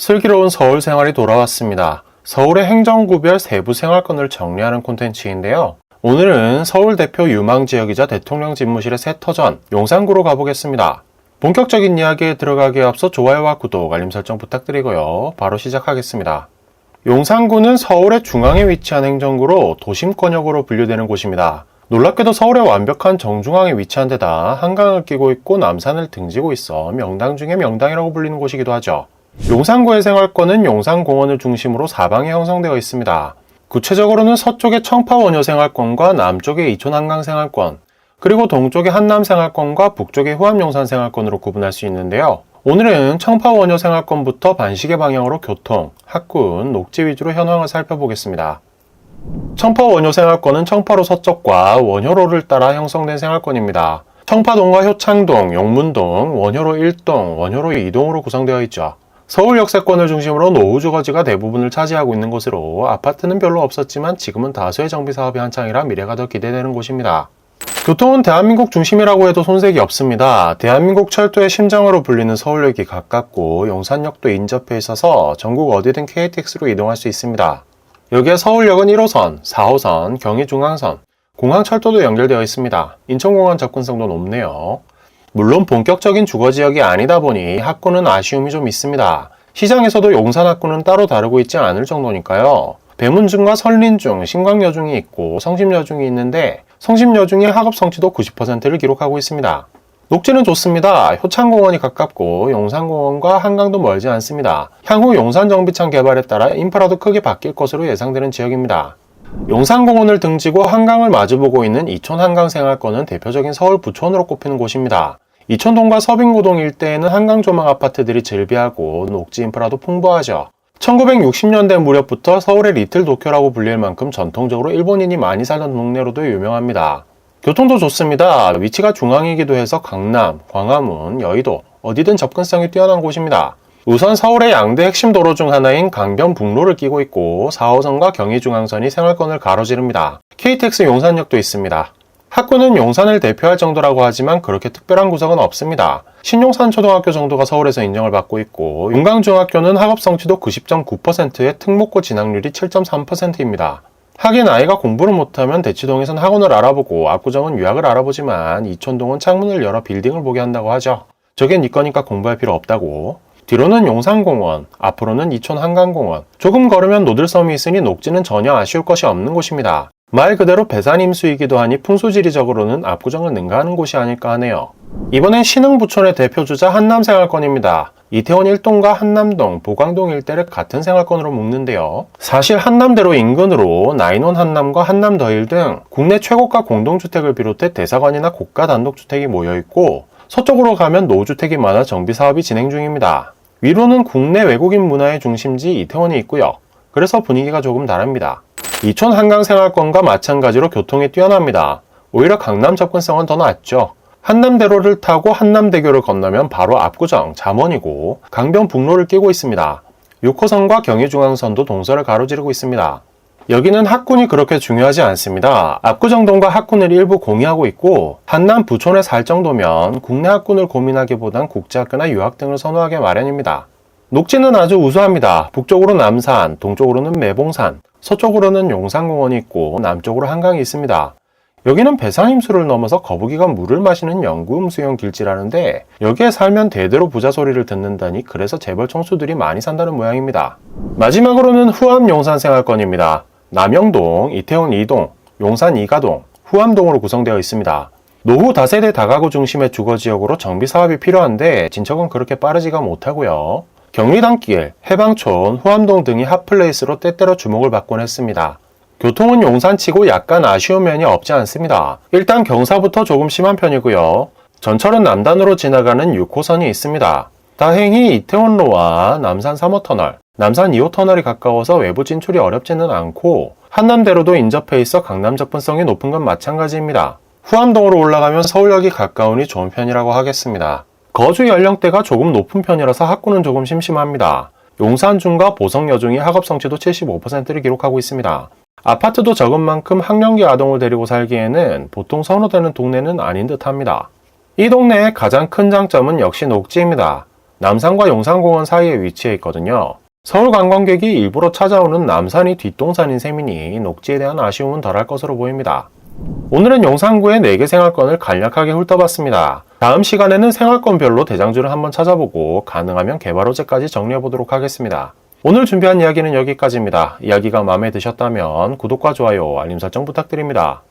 슬기로운 서울 생활이 돌아왔습니다. 서울의 행정구별 세부 생활권을 정리하는 콘텐츠인데요. 오늘은 서울 대표 유망 지역이자 대통령 집무실의 새 터전 용산구로 가보겠습니다. 본격적인 이야기에 들어가기에 앞서 좋아요와 구독, 알림 설정 부탁드리고요. 바로 시작하겠습니다. 용산구는 서울의 중앙에 위치한 행정구로 도심권역으로 분류되는 곳입니다. 놀랍게도 서울의 완벽한 정중앙에 위치한 데다 한강을 끼고 있고 남산을 등지고 있어 명당 중에 명당이라고 불리는 곳이기도 하죠. 용산구의 생활권은 용산공원을 중심으로 사방에 형성되어 있습니다. 구체적으로는 서쪽의 청파원효 생활권과 남쪽의 이촌 한강 생활권, 그리고 동쪽의 한남 생활권과 북쪽의 후암용산 생활권으로 구분할 수 있는데요. 오늘은 청파원효 생활권부터 반시계 방향으로 교통, 학군, 녹지 위주로 현황을 살펴보겠습니다. 청파원효 생활권은 청파로 서쪽과 원효로를 따라 형성된 생활권입니다. 청파동과 효창동, 용문동, 원효로 1동, 원효로 2동으로 구성되어 있죠. 서울 역세권을 중심으로 노후 주거지가 대부분을 차지하고 있는 곳으로 아파트는 별로 없었지만 지금은 다수의 정비 사업이 한창이라 미래가 더 기대되는 곳입니다. 교통은 대한민국 중심이라고 해도 손색이 없습니다. 대한민국 철도의 심장으로 불리는 서울역이 가깝고 용산역도 인접해 있어서 전국 어디든 KTX로 이동할 수 있습니다. 여기에 서울역은 1호선, 4호선, 경의중앙선, 공항철도도 연결되어 있습니다. 인천공항 접근성도 높네요. 물론 본격적인 주거 지역이 아니다 보니 학구는 아쉬움이 좀 있습니다. 시장에서도 용산 학구는 따로 다루고 있지 않을 정도니까요. 배문중과 설린중, 신광여중이 있고 성심여중이 있는데 성심여중의 학업 성취도 90%를 기록하고 있습니다. 녹지는 좋습니다. 효창공원이 가깝고 용산공원과 한강도 멀지 않습니다. 향후 용산정비창 개발에 따라 인프라도 크게 바뀔 것으로 예상되는 지역입니다. 용산공원을 등지고 한강을 마주보고 있는 이촌 한강생활권은 대표적인 서울 부촌으로 꼽히는 곳입니다. 이촌동과 서빙고동 일대에는 한강 조망 아파트들이 즐비하고 녹지 인프라도 풍부하죠. 1960년대 무렵부터 서울의 리틀 도쿄라고 불릴 만큼 전통적으로 일본인이 많이 살던 동네로도 유명합니다. 교통도 좋습니다. 위치가 중앙이기도 해서 강남, 광화문, 여의도 어디든 접근성이 뛰어난 곳입니다. 우선 서울의 양대 핵심 도로 중 하나인 강변북로를 끼고 있고 4호선과 경의중앙선이 생활권을 가로지릅니다. KTX 용산역도 있습니다. 학구는 용산을 대표할 정도라고 하지만 그렇게 특별한 구석은 없습니다. 신용산 초등학교 정도가 서울에서 인정을 받고 있고 용강중학교는 학업 성취도 90.9%에 특목고 진학률이 7.3%입니다. 하긴 아이가 공부를 못하면 대치동에선 학원을 알아보고 압구정은 유학을 알아보지만 이촌동은 창문을 열어 빌딩을 보게 한다고 하죠. 저게 네 거니까 공부할 필요 없다고. 뒤로는 용산공원, 앞으로는 이촌 한강공원. 조금 걸으면 노들섬이 있으니 녹지는 전혀 아쉬울 것이 없는 곳입니다. 말 그대로 배산 임수이기도 하니 풍수지리적으로는 압구정을 능가하는 곳이 아닐까 하네요. 이번엔 신흥부촌의 대표주자 한남생활권입니다. 이태원 1동과 한남동, 보광동 일대를 같은 생활권으로 묶는데요. 사실 한남대로 인근으로 나인원 한남과 한남더일 등 국내 최고가 공동주택을 비롯해 대사관이나 고가 단독주택이 모여있고 서쪽으로 가면 노후주택이 많아 정비사업이 진행 중입니다. 위로는 국내 외국인 문화의 중심지 이태원이 있고요. 그래서 분위기가 조금 다릅니다. 이촌 한강생활권과 마찬가지로 교통이 뛰어납니다. 오히려 강남 접근성은 더 낫죠. 한남대로를 타고 한남대교를 건너면 바로 압구정, 잠원이고 강변북로를 끼고 있습니다. 6호선과 경의중앙선도 동서를 가로지르고 있습니다. 여기는 학군이 그렇게 중요하지 않습니다. 압구정동과 학군을 일부 공유하고 있고 한남 부촌에 살 정도면 국내 학군을 고민하기보단 국제학교나 유학 등을 선호하게 마련입니다. 녹지는 아주 우수합니다. 북쪽으로 남산, 동쪽으로는 매봉산, 서쪽으로는 용산공원이 있고 남쪽으로 한강이 있습니다. 여기는 배산임수를 넘어서 거북이가 물을 마시는 연구음 수용 길지라는데 여기에 살면 대대로 부자 소리를 듣는다니 그래서 재벌 청수들이 많이 산다는 모양입니다. 마지막으로는 후암 용산 생활권입니다. 남영동, 이태원 2동, 용산 2가동, 후암동으로 구성되어 있습니다. 노후 다세대 다가구 중심의 주거지역으로 정비 사업이 필요한데 진척은 그렇게 빠르지가 못하고요. 경리단길, 해방촌, 후암동 등이 핫플레이스로 때때로 주목을 받곤 했습니다. 교통은 용산치고 약간 아쉬운 면이 없지 않습니다. 일단 경사부터 조금 심한 편이고요. 전철은 남단으로 지나가는 6호선이 있습니다. 다행히 이태원로와 남산 3호터널, 남산 2호 터널이 가까워서 외부 진출이 어렵지는 않고 한남대로도 인접해 있어 강남 접근성이 높은 건 마찬가지입니다. 후암동으로 올라가면 서울역이 가까우니 좋은 편이라고 하겠습니다. 거주 연령대가 조금 높은 편이라서 학구는 조금 심심합니다. 용산중과 보성여중이 학업 성취도 75%를 기록하고 있습니다. 아파트도 적은 만큼 학령기 아동을 데리고 살기에는 보통 선호되는 동네는 아닌 듯 합니다. 이 동네의 가장 큰 장점은 역시 녹지입니다. 남산과 용산공원 사이에 위치해 있거든요. 서울 관광객이 일부러 찾아오는 남산이 뒷동산인 셈이니 녹지에 대한 아쉬움은 덜할 것으로 보입니다. 오늘은 용산구의 4개 생활권을 간략하게 훑어봤습니다. 다음 시간에는 생활권별로 대장주를 한번 찾아보고 가능하면 개발 호재까지 정리해보도록 하겠습니다. 오늘 준비한 이야기는 여기까지입니다. 이야기가 마음에 드셨다면 구독과 좋아요, 알림 설정 부탁드립니다.